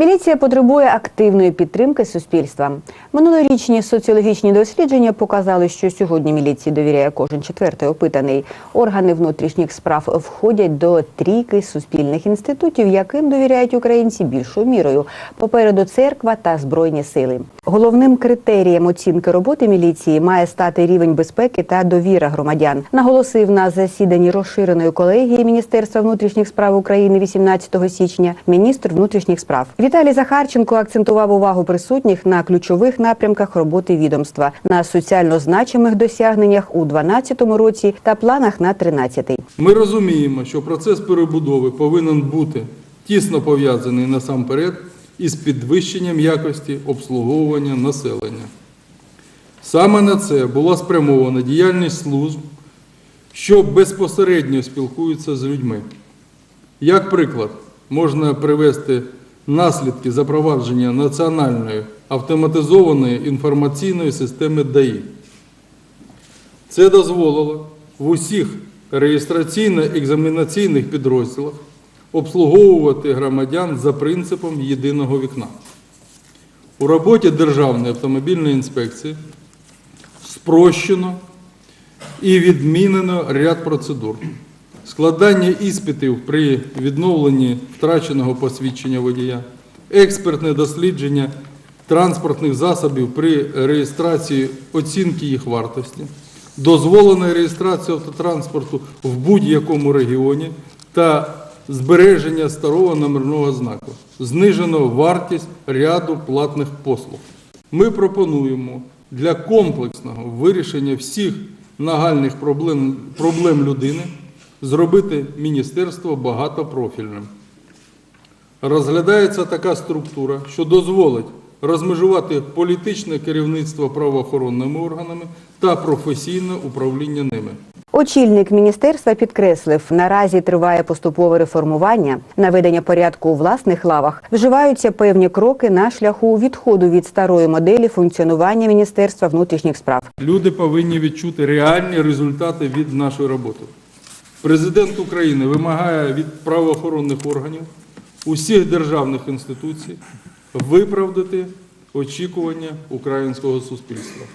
Міліція потребує активної підтримки суспільства. Минулорічні соціологічні дослідження показали, що сьогодні міліції довіряє кожен четвертий опитаний. Органи внутрішніх справ входять до трійки суспільних інститутів, яким довіряють українці більшою мірою. Попереду церква та збройні сили. Головним критерієм оцінки роботи міліції має стати рівень безпеки та довіра громадян. Наголосив на засіданні розширеної колегії Міністерства внутрішніх справ України 18 січня міністр внутрішніх справ. Віталій Захарченко акцентував увагу присутніх на ключових напрямках роботи відомства, на соціально значимих досягненнях у 2012 році та планах на 2013. Ми розуміємо, що процес перебудови повинен бути тісно пов'язаний насамперед із підвищенням якості обслуговування населення. Саме на це була спрямована діяльність служб, що безпосередньо спілкуються з людьми. Як приклад, можна привести наслідки запровадження національної автоматизованої інформаційної системи ДАІ. Це дозволило в усіх реєстраційно-екзаменаційних підрозділах обслуговувати громадян за принципом єдиного вікна. У роботі Державної автомобільної інспекції спрощено і відмінено ряд процедур. Складання іспитів при відновленні втраченого посвідчення водія, експертне дослідження транспортних засобів при реєстрації оцінки їх вартості, дозволена реєстрація автотранспорту в будь-якому регіоні та збереження старого номерного знаку. Знижено вартість ряду платних послуг. Ми пропонуємо для комплексного вирішення всіх нагальних проблем, проблем людини зробити міністерство багатопрофільним. Розглядається така структура, що дозволить розмежувати політичне керівництво правоохоронними органами та професійне управління ними. Очільник міністерства підкреслив, наразі триває поступове реформування, наведення порядку у власних лавах. Вживаються певні кроки на шляху відходу від старої моделі функціонування Міністерства внутрішніх справ. Люди повинні відчути реальні результати від нашої роботи. Президент України вимагає від правоохоронних органів усіх державних інституцій виправдати очікування українського суспільства.